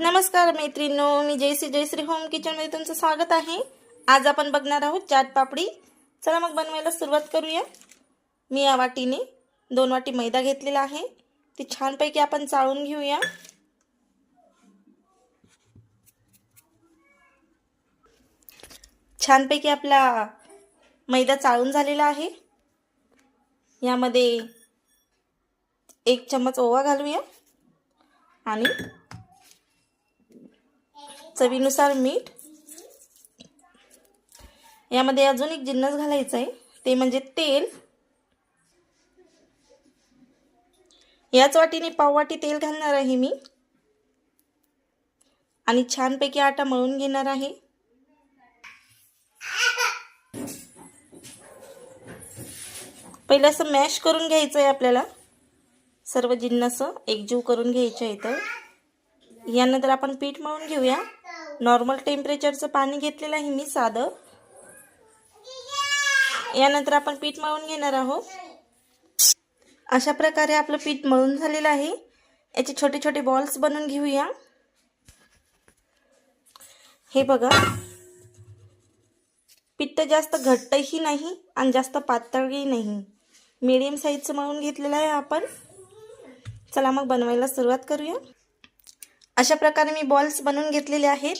नमस्कार मैत्रिणो मी जयश्री जयश्री होम किचनमध्ये तुमचं स्वागत आहे. आज आपण बघणार आहोत चाट पापडी. चला मग बनवायला सुरुवात करूया. मी या वाटीने दोन वाटी मैदा घेतलेला आहे. ती छानपैकी आपण चाळून घेऊया. छानपैकी आपला मैदा चाळून झालेला आहे. यामध्ये एक चम्मच ओवा घालूया. आणि चवीनुसार मीठ. यामध्ये अजून एक जिन्नस घालायचा आहे ते म्हणजे तेल. याच वाटीने पाववाटी तेल घालणार आहे मी. आणि छानपैकी आटा मळून घेणार आहे. पहिलं असं मॅश करून घ्यायचं आहे आपल्याला. सर्व जिन्नस एकजीव करून घ्यायचे तर यानंतर आपण पीठ मळून घेऊया. नॉर्मल टेम्परेचरचं पाणी घेतलेलं आहे मी साधं. यानंतर आपण पीठ मळून घेणार आहोत. अशा प्रकारे आपलं पीठ मळून झालेलं आहे. याचे छोटे छोटे बॉल्स बनवून घेऊया. हे बघा. पीठ जास्त घट्टही नाही आणि जास्त पातळही नाही. मिडियम साईजचं मळून घेतलेलं आहे आपण. चला मग बनवायला सुरुवात करूया. अशा प्रकारे मी बॉल्स बनवून घेतलेले आहेत.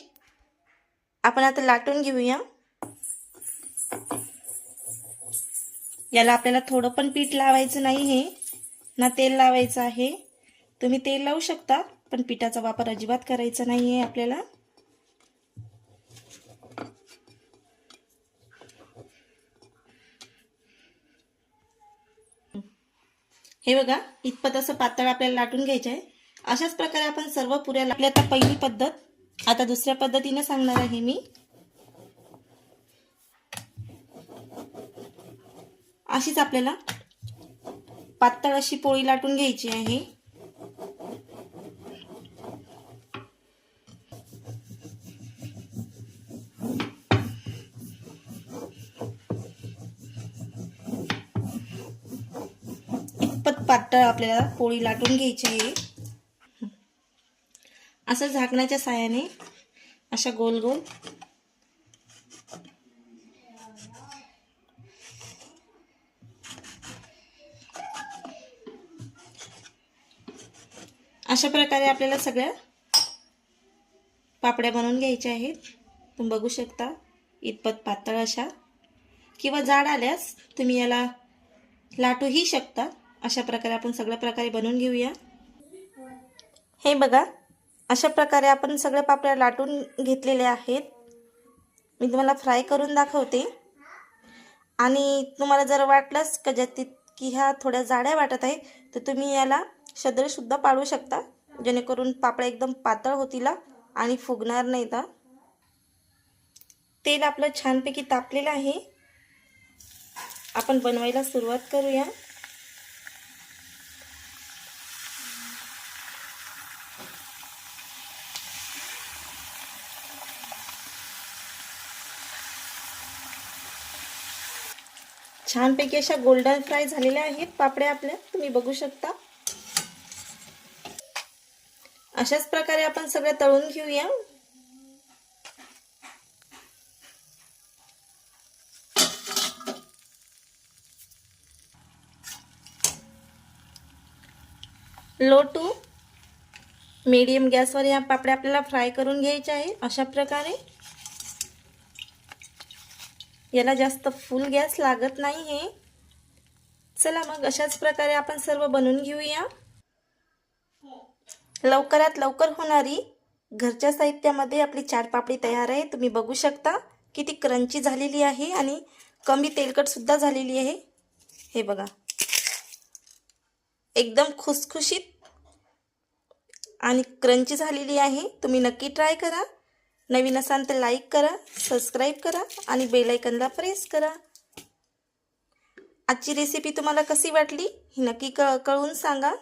आपण आता लाटून घेऊया. याला आपल्याला थोडं पण पीठ लावायचं नाही हे. ना तेल लावायचं आहे. तुम्ही तेल लावू शकता पण पिठाचा वापर अजिबात करायचा नाही आहे आपल्याला. हे बघा इतपत असं पातळ आपल्याला लाटून घ्यायचं आहे. अशाच प्रकारे आपण सर्व पुऱ्या आपली आता पहिली पद्धत आता दुसऱ्या पद्धतीने सांगणार आहे मी. अशीच आपल्याला पातळ अशी पोळी लाटून घ्यायची आहे. पातळ आपल्याला पोळी लाटून घ्यायची आहे. असं झाकण्याच्या साहाय्याने अशा गोल गोल. अशा प्रकारे आपल्याला सगळ्या पापड्या बनवून घ्यायच्या आहेत. तुम्ही बघू शकता इतपत पातळ अशा. किंवा जाड आल्यास तुम्ही याला लाटूही शकता. अशा प्रकारे आपण सगळ्या प्रकारे बनवून घेऊया. हे बघा अशा प्रकारे आपण सगळ्या पापड्या लाटून घेतलेल्या आहेत. मी तुम्हाला फ्राय करून दाखवते. आणि तुम्हाला जर वाटलंच का ज्या की ह्या थोड्या जाड्या वाटत आहे तर तुम्ही याला सदरसुद्धा पाडू शकता. जेणेकरून पापड्या एकदम पातळ होतील आणि फुगणार नाही तर तेल आपलं छानपैकी तापलेलं आहे. आपण बनवायला सुरुवात करूया. छानपैकी अशा गोल्डन फ्राय झालेल्या आहेत. पापड्या आपल्या. तुम्ही बघू शकता. अशाच प्रकारे आपण सगळ्या तळून घेऊया. लो टू मीडियम गॅसवर या पापड्या आपल्याला फ्राय करून घ्यायच्या आहे अशा प्रकारे. याला जास्त फुल गॅस लागत नाही आहे चला मग अशाच प्रकारे आपण सर्व बनवून घेऊया. लवकरात लवकर होणारी घरच्या साहित्यामध्ये आपली चाट पापडी तयार आहे. तुम्ही बघू शकता किती क्रंची झालेली आहे आणि कमी तेलकटसुद्धा झालेली आहे. हे बघा. एकदम खुसखुशीत आणि क्रंची झालेली आहे. तुम्ही नक्की ट्राय करा. नवीन असाल तर लाईक करा सबस्क्राईब करा आणि बेलायकनला प्रेस करा. आजची रेसिपी तुम्हाला कशी वाटली ही नक्की क कळवून सांगा.